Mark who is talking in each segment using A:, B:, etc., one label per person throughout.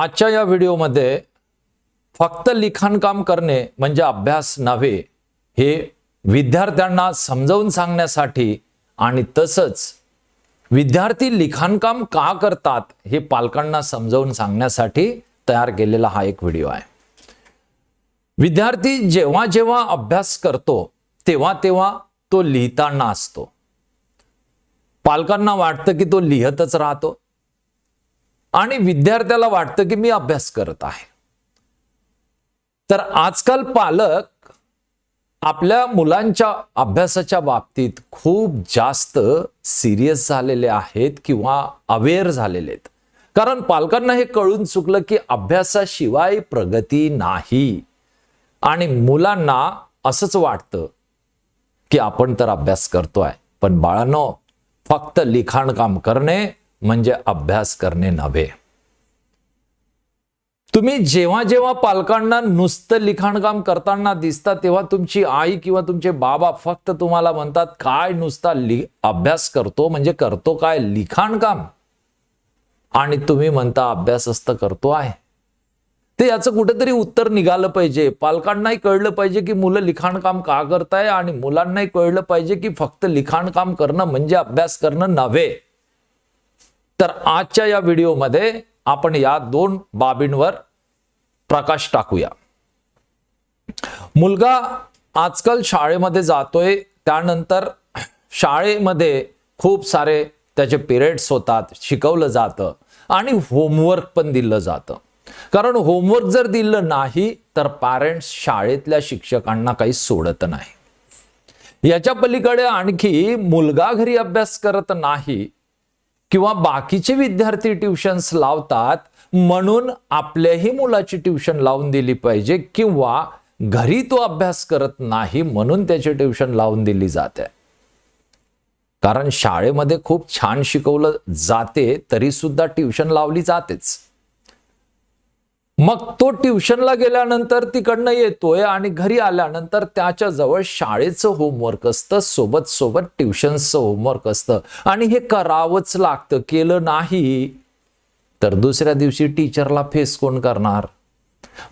A: आजच्या या व्हिडिओमध्ये फक्त लिखाणकाम करणे म्हणजे अभ्यास नव्हे हे विद्यार्थ्यांना समजावून सांगण्यासाठी आणि तसंच विद्यार्थी लिखाणकाम का करतात हे पालकांना समजावून सांगण्यासाठी तयार केलेला हा एक व्हिडिओ आहे. विद्यार्थी जेव्हा जेव्हा अभ्यास करतो तेव्हा तेव्हा तो लिहिताना असतो. पालकांना वाटतं की तो लिहतच राहतो. आणि विद्यार्थ्याला वाटतं की मी अभ्यास करत आहे. तर आजकाल पालक आपल्या मुलांच्या अभ्यासाच्या बाबतीत खूप जास्त सिरियस झालेले आहेत किंवा अवेअर झालेले आहेत. कारण पालकांना हे कळून चुकलं की अभ्यासाशिवाय प्रगती नाही. आणि मुलांना असंच वाटतं की आपण तर अभ्यास करतोय पण बाळांनो फक्त लिखाण काम करणे म्हणजे अभ्यास करणे नव्हे. तुम्ही जेव्हा जेव्हा पालकांना नुसतं लिखाणकाम करताना दिसता तेव्हा तुमची आई किंवा तुमचे बाबा फक्त तुम्हाला म्हणतात काय नुसता लि अभ्यास करतो? म्हणजे करतो काय लिखाणकाम? आणि तुम्ही म्हणता अभ्यास असतं करतो आहे. ते याचं कुठेतरी उत्तर निघालं पाहिजे. पालकांनाही कळलं पाहिजे की मुलं लिखाणकाम का करताय आणि मुलांनाही कळलं पाहिजे की फक्त लिखाणकाम करणं म्हणजे अभ्यास करणं नव्हे. तर आजच्या या व्हिडिओमध्ये आपण या दोन बाबींवर प्रकाश टाकूया. मुलगा आजकाल शाळेमध्ये जातोय त्यानंतर शाळेमध्ये खूप सारे त्याचे पिरियड्स होतात शिकवलं जातं आणि होमवर्क पण दिलं जातं. कारण होमवर्क जर दिलं नाही तर पॅरेंट्स शाळेतल्या शिक्षकांना काही सोडत नाही. याच्या पलीकडे आणखी मुलगा घरी अभ्यास करत नाही किंवा बाकीचे विद्यार्थी ट्युशन्स लावतात म्हणून आपल्याही मुलाची ट्युशन लावून दिली पाहिजे किंवा घरी तो अभ्यास करत नाही म्हणून त्याची ट्युशन लावून दिली जाते. कारण शाळेमध्ये खूप छान शिकवलं जाते तरी सुद्धा ट्युशन लावली जातेच. मग तो ट्युशनला गेल्यानंतर तिकडनं येतोय आणि घरी आल्यानंतर त्याच्याजवळ शाळेचं होमवर्क असतं सोबत सोबत ट्युशनचं होमवर्क असतं. आणि हे करावंच लागतं केलं नाही तर दुसऱ्या दिवशी टीचरला फेस कोण करणार?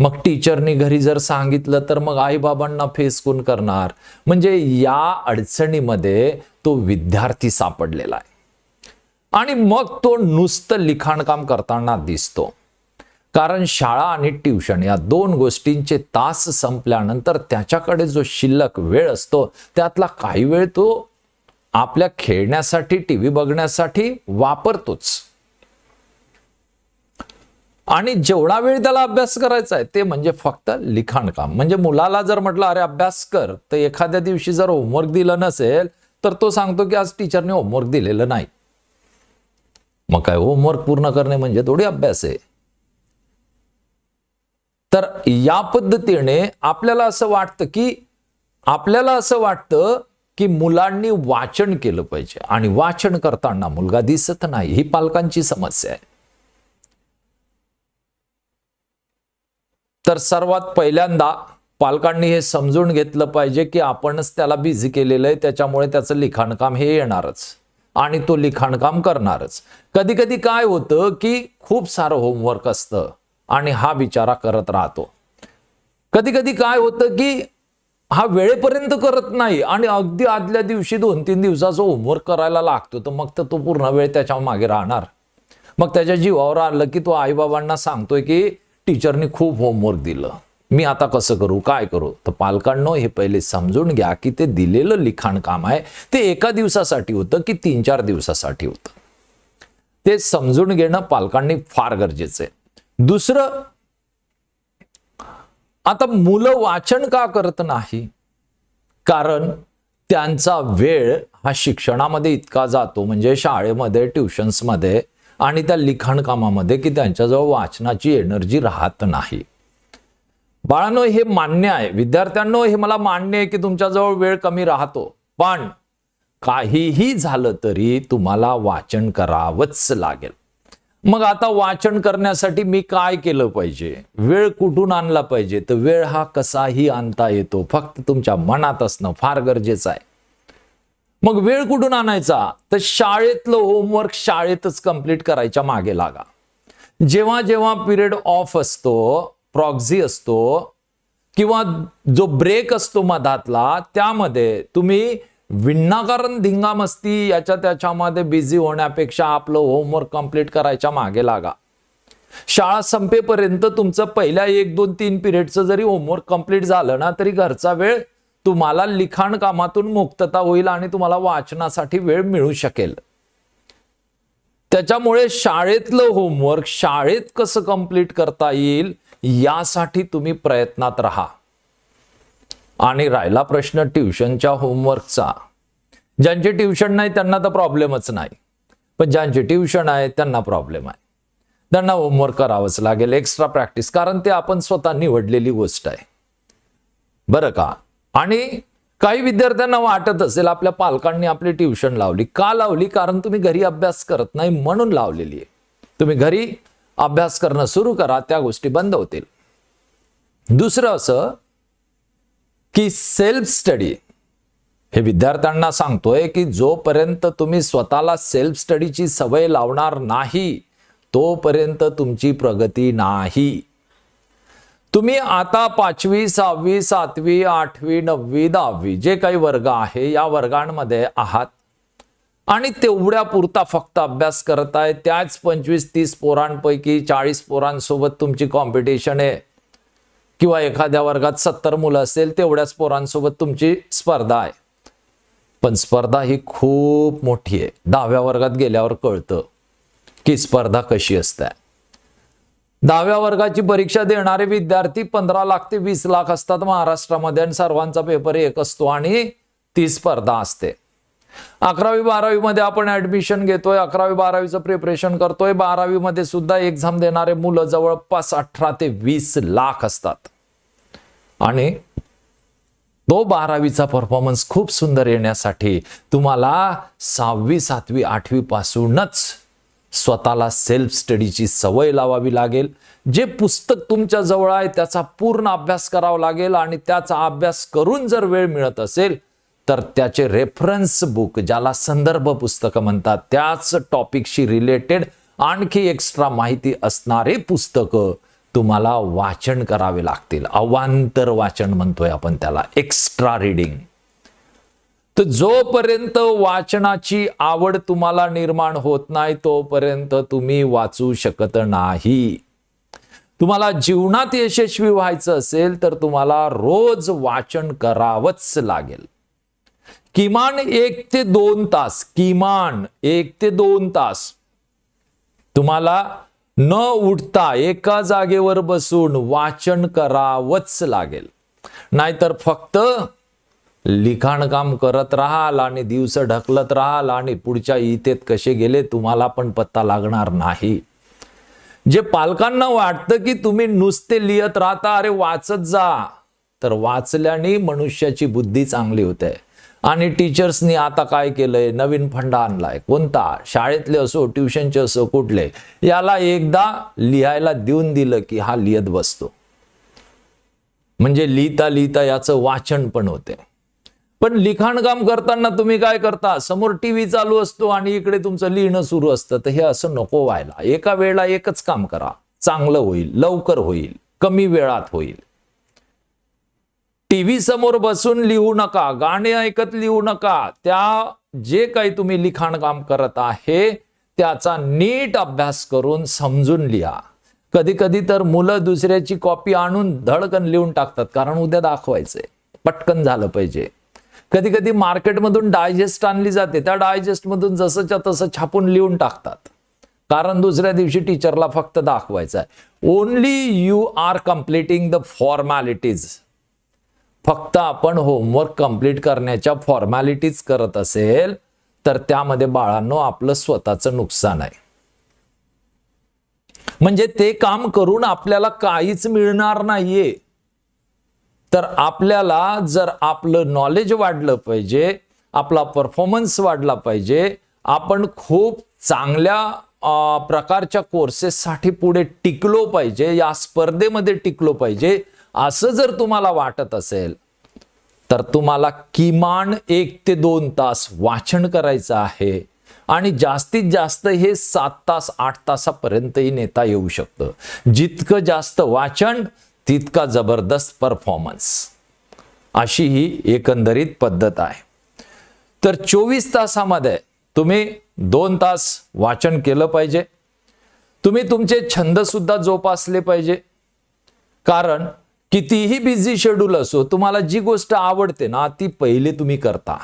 A: मग टीचरनी घरी जर सांगितलं तर मग आईबाबांना फेस कोण करणार? म्हणजे या अडचणीमध्ये तो विद्यार्थी सापडलेला आहे. आणि मग तो नुसतं लिखाणकाम करताना दिसतो. कारण शाळा आणि ट्युशन या दोन गोष्टींचे तास संपल्यानंतर त्याच्याकडे जो शिल्लक वेळ असतो त्यातला काही वेळ तो आपल्या खेळण्यासाठी टी व्ही बघण्यासाठी वापरतोच. आणि जेवढा वेळ त्याला अभ्यास करायचा आहे ते म्हणजे फक्त लिखाण काम. म्हणजे मुलाला जर म्हटलं अरे अभ्यास कर तर एखाद्या दिवशी जर होमवर्क दिलं नसेल तर तो सांगतो की आज टीचरने होमवर्क दिलेलं नाही. मग काय होमवर्क पूर्ण करणे म्हणजे थोडी अभ्यास आहे. या पद्धतीने आपल्याला असं वाटतं की आपल्याला असं वाटतं की मुलांनी वाचन केलं पाहिजे. आणि वाचन करताना मुलगा दिसत नाही ही पालकांची समस्या आहे. तर सर्वात पहिल्यांदा पालकांनी हे समजून घेतलं पाहिजे की आपणच त्याला बिझी केलेलं आहे त्याच्यामुळे त्याचं लिखाणकाम हे येणारच. आणि तो लिखाणकाम करणारच. कधी कधी काय होतं की खूप सारं होमवर्क असतं आणि हा बिचारा करत राहतो. कधी कधी काय होतं की हा वेळेपर्यंत करत नाही आणि अगदी आदल्या दिवशी दोन तीन दिवसाचा होमवर्क करायला लागतो. तर मग तर तो पूर्ण वेळ त्याच्यामागे राहणार. मग त्याच्या जीवावर आलं की तो आईबाबांना सांगतोय की टीचरनी खूप होमवर्क दिलं. मी आता कसं करू? काय करू? तर पालकांनो हे पहिले समजून घ्या की ते दिलेलं लिखाण काम आहे. ते एका दिवसासाठी होतं की तीन चार दिवसासाठी होतं? ते समजून घेणं पालकांनी फार गरजेचं आहे. दुसरं आता मुलं वाचन का करत नाही? कारण त्यांचा वेळ हा शिक्षणामध्ये इतका जातो म्हणजे शाळेमध्ये ट्युशन्समध्ये आणि त्या लिखाण कामामध्ये की त्यांच्याजवळ वाचनाची एनर्जी राहत नाही. बाळांनो हे मान्य आहे. विद्यार्थ्यांनो हे मला मान्य आहे की तुमच्याजवळ वेळ कमी राहतो. पण काहीही झालं तरी तुम्हाला वाचन करावंच लागेल. मग आता वाचन करण्यासाठी मी काय केलं पाहिजे? वेळ कुठून आणला पाहिजे? तर वेळ हा कसाही आणता येतो. फक्त तुमच्या मनात असणं फार गरजेचं आहे. मग वेळ कुठून आणायचा? तर शाळेतलं होमवर्क शाळेतच कंप्लीट करायच्या मागे लागा. जेव्हा जेव्हा पिरियड ऑफ असतो प्रॉक्झी असतो किंवा जो ब्रेक असतो मधातला त्यामध्ये तुम्ही विनाकारण धिंगामस्ती याच्या त्याच्यामध्ये बिझी होण्यापेक्षा आपलं होमवर्क कंप्लीट करायच्या मागे लागा. शाळा संपेपर्यंत तुमचं पहिल्या एक दोन तीन पिरियडचं जरी होमवर्क कंप्लीट झालं ना तरी घरचा वेळ तुम्हाला लिखाण कामातून मुक्तता होईल आणि तुम्हाला वाचनासाठी वेळ मिळू शकेल. त्याच्यामुळे शाळेतलं होमवर्क शाळेत कसं कंप्लीट करता येईल यासाठी तुम्ही प्रयत्नात राहा. आणि राहिला प्रश्न ट्युशनच्या होमवर्कचा. ज्यांचे ट्युशन नाही त्यांना तर प्रॉब्लेमच नाही. पण ज्यांचे ट्युशन आहे त्यांना प्रॉब्लेम आहे. त्यांना होमवर्क करावंच लागेल एक्स्ट्रा प्रॅक्टिस कारण ते आपण स्वतः निवडलेली गोष्ट आहे. बरं का? आणि काही विद्यार्थ्यांना वाटत असेल आपल्या पालकांनी आपली ट्युशन लावली. का लावली? कारण तुम्ही घरी अभ्यास करत नाही म्हणून लावलेली आहे. तुम्ही घरी अभ्यास करणं सुरू करा त्या गोष्टी बंद होतील. दुसरं असं की सेल्फ स्टडी हे विद्यार्थ्यांना सांगतोय की जोपर्यंत तुम्ही स्वतःला सेल्फ स्टडीची सवय लावणार नाही तोपर्यंत तुमची प्रगती नाही. तुम्ही आता पाचवी सहावी सातवी आठवी नववी दहावी जे काही वर्ग आहे या वर्गांमध्ये आहात. आणि तेवढ्या पुरता फक्त अभ्यास करताय त्याच पंचवीस तीस पोरांपैकी चाळीस पोरांसोबत तुमची कॉम्पिटिशन आहे. किंवा एखाद्या वर्गात सत्तर मुलं असेल तेवढ्याच पोरांसोबत तुमची स्पर्धा आहे. पण स्पर्धा ही खूप मोठी आहे. दहाव्या वर्गात गेल्यावर कळतं की स्पर्धा कशी असते. दहाव्या वर्गाची परीक्षा देणारे विद्यार्थी पंधरा लाख ते वीस लाख असतात महाराष्ट्रामध्ये आणि सर्वांचा पेपर एक असतो आणि ती स्पर्धा असते. अकरावी बारावी मध्ये आपण ऍडमिशन घेतोय. अकरावी बारावीचं प्रिपरेशन करतोय. बारावीमध्ये सुद्धा एक्झाम देणारे मुलं जवळपास अठरा ते वीस लाख असतात. आणि तो बारावीचा परफॉर्मन्स खूप सुंदर येण्यासाठी तुम्हाला सहावी सातवी आठवी पासूनच स्वतःला सेल्फ स्टडीची सवय लावावी लागेल. जे पुस्तक तुमच्या जवळ आहे त्याचा पूर्ण अभ्यास करावा लागेल आणि त्याचा अभ्यास करून जर वेळ मिळत असेल तर त्याचे रेफरन्स बुक ज्याला संदर्भ पुस्तकं म्हणतात त्याच टॉपिकशी रिलेटेड आणखी एक्स्ट्रा माहिती असणारे पुस्तकं तुम्हाला वाचन करावे लागतील. अवांतर वाचन म्हणतोय आपण त्याला एक्स्ट्रा रिडिंग तर जोपर्यंत वाचनाची आवड तुम्हाला निर्माण होत नाही तोपर्यंत तुम्ही वाचू शकत नाही. तुम्हाला जीवनात यशस्वी व्हायचं असेल तर तुम्हाला रोज वाचन करावंच लागेल. किमान एक ते दोन तास किमान एक ते दोन तास. तुम्हाला न उठता एका जागेवर बसून वाचन करावंच लागेल. नाहीतर फक्त लिखाणकाम करत राहाल आणि दिवस ढकलत राहाल आणि पुढच्या इथेत कसे गेले तुम्हाला पण पत्ता लागणार नाही. जे पालकांना वाटतं की तुम्ही नुसते लिहत राहता अरे वाचत जा तर वाचल्याने मनुष्याची बुद्धी चांगली होते. आणि टीचर्सनी आता काय केलंय? नवीन फंडा आणलाय. कोणता? शाळेतले असो ट्युशनचे असो कुठले? याला एकदा लिहायला देऊन दिलं की हा लिहत बसतो. म्हणजे लिहिता लिहिता याचं वाचन पण होते. पण लिखाण काम करताना तुम्ही काय करता? समोर टीव्ही चालू असतो आणि इकडे तुमचं लिहिणं सुरू असतं. तर हे असं नको व्हायला. एका वेळेला एकच काम करा. चांगलं होईल लवकर होईल कमी वेळात होईल. टीव्ही समोर बसून लिहू नका गाणे ऐकत लिहू नका. त्या जे काही तुम्ही लिखाण काम करत आहे त्याचा नीट अभ्यास करून समजून लिहा. कधी कधी तर मुलं दुसऱ्याची कॉपी आणून धडकन लिहून टाकतात कारण उद्या दाखवायचंय पटकन झालं पाहिजे. कधी कधी मार्केटमधून डायजेस्ट आणली जाते त्या डायजेस्टमधून जसंच्या तसं छापून लिहून टाकतात. कारण दुसऱ्या दिवशी टीचरला फक्त दाखवायचं आहे only you are completing the formalities फक्त आपण होमवर्क कंप्लीट करण्याच्या फॉर्मॅलिटीज करत असेल तर त्यामध्ये बाळांनो आपलं स्वतःचं नुकसान आहे. म्हणजे ते काम करून आपल्याला काहीच मिळणार नाहीये. तर आपल्याला जर आपलं नॉलेज वाढलं पाहिजे आपला परफॉर्मन्स वाढला पाहिजे आपण खूप चांगल्या प्रकारच्या कोर्सेससाठी पुढे टिकलो पाहिजे या स्पर्धेमध्ये टिकलो पाहिजे असं जर तुम्हाला वाटत असेल तर तुम्हाला किमान एक ते दोन तास वाचन करायचं आहे. आणि जास्तीत जास्त हे सात तास आठ तासापर्यंतही नेता येऊ शकतं. जितकं जास्त वाचन तितका जबरदस्त परफॉर्मन्स. अशी ही एकंदरीत पद्धत आहे. तर चोवीस तासामध्ये तुम्ही दोन तास वाचन केलं पाहिजे. तुम्ही तुमचे छंद सुद्धा जोपासले पाहिजे. कारण कितीही बिझी शेड्यूल असो तुम्हाला जी गोष्ट आवडते ना ती पहिले तुम्ही करता.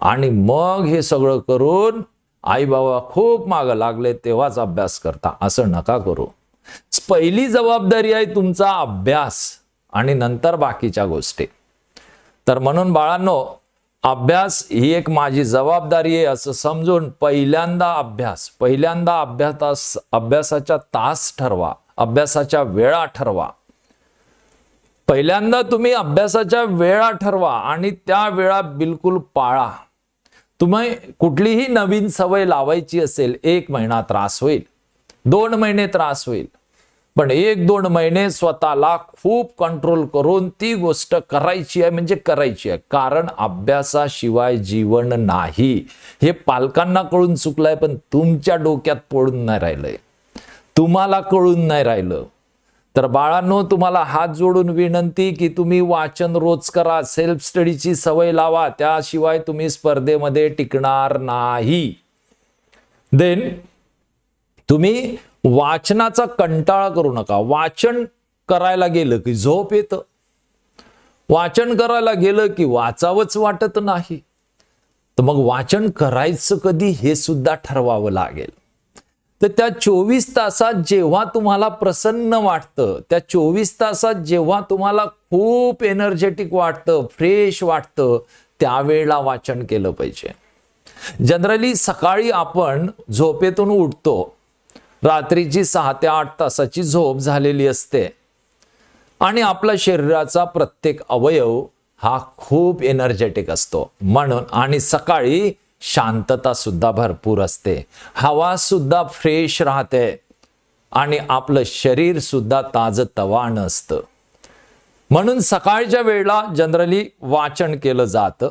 A: आणि मग हे सगळं करून आई बाबा खूप मागं लागले तेव्हाच अभ्यास करता. असं नका करू. पहिली जबाबदारी आहे तुमचा अभ्यास आणि नंतर बाकीच्या गोष्टी. तर म्हणून बाळांनो अभ्यास ही एक माझी जबाबदारी आहे असं समजून पहिल्यांदा अभ्यास पहिल्यांदा अभ्यास अभ्यासाच्या तास ठरवा अभ्यासाच्या वेळा ठरवा. पहिल्यांदा तुम्ही अभ्यासाच्या वेळा ठरवा आणि त्या वेळा बिलकुल पाळा. तुम्ही कुठलीही नवीन सवय लावायची असेल एक महिना त्रास होईल दोन महिने त्रास होईल. पण एक दोन महिने स्वतःला खूप कंट्रोल करून ती गोष्ट करायची आहे म्हणजे करायची आहे. कारण अभ्यासाशिवाय जीवन नाही. हे पालकांना कळून चुकलंय पण तुमच्या डोक्यात पडून नाही राहिलंय. तुम्हाला कळून नाही राहिलं. तर बाळांनो तुम्हाला हात जोडून विनंती की तुम्ही वाचन रोज करा सेल्फ स्टडीची सवय लावा त्याशिवाय तुम्ही स्पर्धेमध्ये टिकणार नाही. देन तुम्ही वाचनाचा कंटाळा करू नका. वाचन करायला गेलं की झोप येतं. वाचन करायला गेलं की वाचावंच वाटत नाही. तर मग वाचन करायचं कधी हे सुद्धा ठरवावं लागेल. तर त्या चोवीस तासात जेव्हा तुम्हाला प्रसन्न वाटतं त्या चोवीस तासात जेव्हा तुम्हाला खूप एनर्जेटिक वाटतं फ्रेश वाटतं त्यावेळेला वाचन केलं पाहिजे. जनरली सकाळी आपण झोपेतून उठतो. रात्रीची सहा ते आठ तासाची झोप झालेली असते. आणि आपल्या शरीराचा प्रत्येक अवयव हा खूप एनर्जेटिक असतो. म्हणून आणि सकाळी शांतता सुद्धा भरपूर असते. हवा सुद्धा फ्रेश राहते आणि आपलं शरीर सुद्धा ताजं तवाण असतं. म्हणून सकाळच्या वेळेला जनरली वाचन केलं जातं.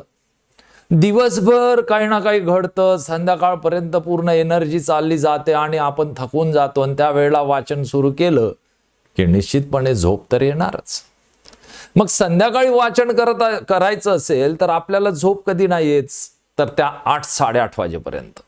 A: दिवसभर काही ना काही घडतं संध्याकाळपर्यंत पूर्ण एनर्जी चालली जाते आणि आपण थकून जातो आणि त्यावेळेला वाचन सुरू केलं की निश्चितपणे झोप तर येणारच. मग संध्याकाळी वाचन करत करायचं असेल तर आपल्याला झोप कधी नाही येत? तर त्या आठ साडेआठ वाजेपर्यंत.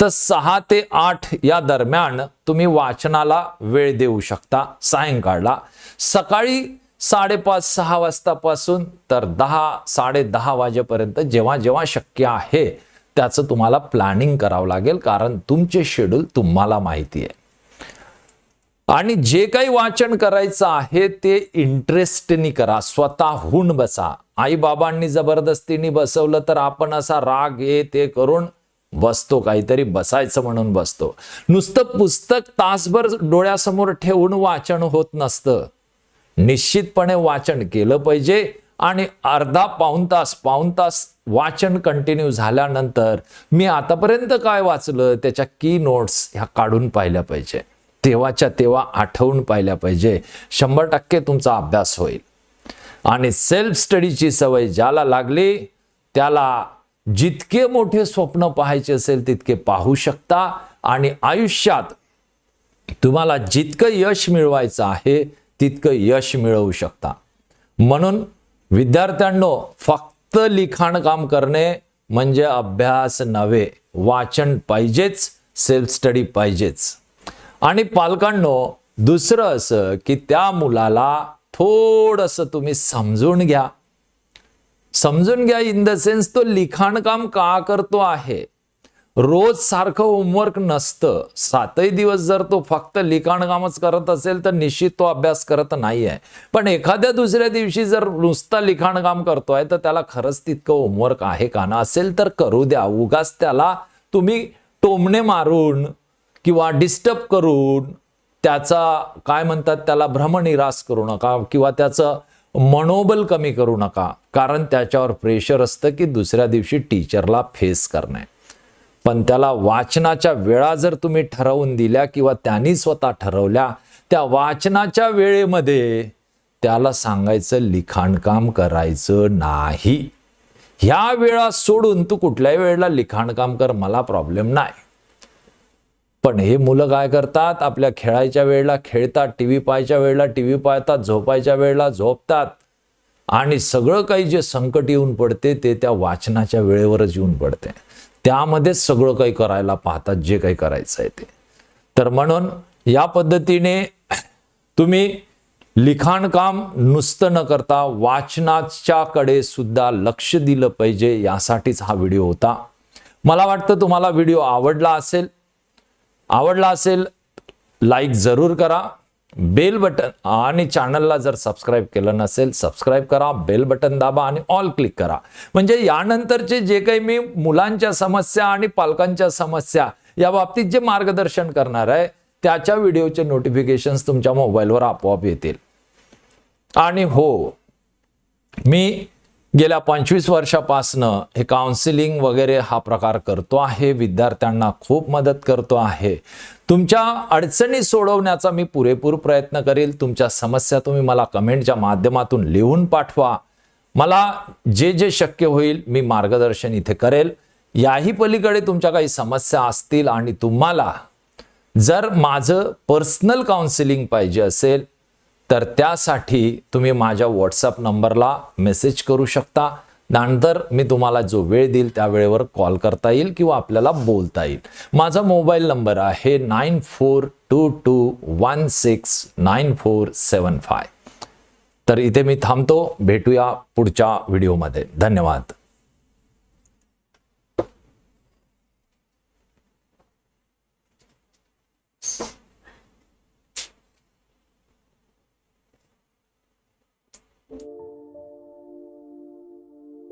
A: तर सहा ते आठ या दरम्यान तुम्ही वाचनाला वेळ देऊ शकता सायंकाळला. सकाळी साडेपाच सहा वाजतापासून तर दहा साडे दहा वाजेपर्यंत जेव्हा जेव्हा शक्य आहे त्याचं तुम्हाला प्लॅनिंग करावं लागेल कारण तुमचे शेड्यूल तुम्हाला माहिती आहे. आणि जे काही वाचन करायचं आहे ते इंटरेस्टनी करा. स्वतःहून बसा. आई बाबांनी जबरदस्तीने बसवलं तर आपण असा राग ये ते करून बसतो. काहीतरी बसायचं म्हणून बसतो. नुसतं पुस्तक तासभर डोळ्यासमोर ठेवून वाचन होत नसतं. निश्चितपणे वाचन केलं पाहिजे आणि अर्धा पाऊन तास पाऊन तास वाचन कंटिन्यू झाल्यानंतर मी आतापर्यंत काय वाचलं? त्याच्या की नोट्स ह्या काढून पाहिल्या पाहिजे. तेव्हाच्या तेव्हा आठवून पाहिल्या पाहिजे. शंभर टक्के तुमचा अभ्यास होईल. आणि सेल्फ स्टडीची सवय ज्याला लागली त्याला जितके मोठे स्वप्न पाहायचे असेल तितके पाहू शकता. आणि आयुष्यात तुम्हाला जितकं यश मिळवायचं आहे तितकं यश मिळवू शकता. म्हणून विद्यार्थ्यांनो फक्त लिखाण काम करणे म्हणजे अभ्यास नव्हे. वाचन पाहिजेच सेल्फ स्टडी पाहिजेच. आणि पालकांनो दुसरं असं की त्या मुलाला थोडंसं तुम्ही समजून घ्या. समजून घ्या इन द सेन्स तो लिखाण काम का करतो आहे? रोज सारखं होमवर्क नसतं. सातही दिवस जर तो फक्त लिखाण कामच करत असेल तर निश्चित तो अभ्यास करत नाही आहे पण एखाद्या दुसऱ्या दिवशी जर नुसता लिखाणकाम करतोय तर त्याला खरंच तितकं होमवर्क आहे का ना? असेल तर करू द्या. उगाच त्याला तुम्ही टोमणे मारून किंवा डिस्टर्ब करून त्याचा काय म्हणतात त्याला भ्रमनिरास करू नका किंवा त्याचं मनोबल कमी करू नका. कारण त्याच्यावर प्रेशर असतं की दुसऱ्या दिवशी टीचरला फेस करणे. पण त्याला वाचनाच्या वेळा जर तुम्ही ठरवून दिल्या किंवा त्यांनी स्वतः ठरवल्या त्या वाचनाच्या वेळेमध्ये त्याला सांगायचं लिखाणकाम करायचं नाही. ह्या वेळा सोडून तू कुठल्याही वेळेला लिखाणकाम कर मला प्रॉब्लेम नाही. पण हे मुलं काय करतात? आपल्या खेळायच्या वेळेला खेळतात टी व्ही पाहायच्या वेळेला टी व्ही पाहतात झोपायच्या वेळेला झोपतात. आणि सगळं काही जे संकट येऊन पडते ते त्या वाचनाच्या वेळेवरच येऊन पडते. त्यामध्येच सगळं काही करायला पाहतात जे काही करायचं आहे ते. तर म्हणून या पद्धतीने तुम्ही लिखाणकाम नुसतं न करता वाचनाच्या कडे सुद्धा लक्ष दिलं पाहिजे यासाठीच हा व्हिडिओ होता. मला वाटतं तुम्हाला व्हिडिओ आवडला असेल आवडला असेल लाईक जरूर करा. बेल बटन आणि चॅनलला जर सबस्क्राईब केलं नसेल सबस्क्राईब करा बेल बटन दाबा आणि ऑल क्लिक करा. म्हणजे यानंतरचे जे काही मी मुलांच्या समस्या आणि पालकांच्या समस्या या बाबतीत जे मार्गदर्शन करणार आहे त्याच्या व्हिडिओचे नोटिफिकेशन्स तुमच्या मोबाईलवर आपोआप येतील. आणि हो मी गेल्या पंचवीस वर्षापासनं हे काउन्सिलिंग वगैरे हा प्रकार करतो आहे विद्यार्थ्यांना खूप मदत करतो आहे. तुमच्या अडचणी सोडवण्याचा मी पुरेपूर प्रयत्न करेल. तुमच्या समस्या तुम्ही मला कमेंटच्या माध्यमातून लिहून पाठवा. मला जे जे शक्य होईल मी मार्गदर्शन इथे करेल. याही पलीकडे तुमच्या काही समस्या असतील आणि तुम्हाला जर माझं पर्सनल काउन्सिलिंग पाहिजे असेल तर त्यासाठी तुम्ही माझ्या व्हॉट्सअप नंबरला मेसेज करू शकता. नंतर मी तुम्हाला जो वेळ देईल त्या वेळेवर कॉल करता येईल किंवा आपल्याला बोलता येईल. माझा मोबाईल नंबर आहे nine four two two one six nine four seven five तर इथे मी थांबतो. भेटूया पुढच्या व्हिडिओमध्ये. धन्यवाद. you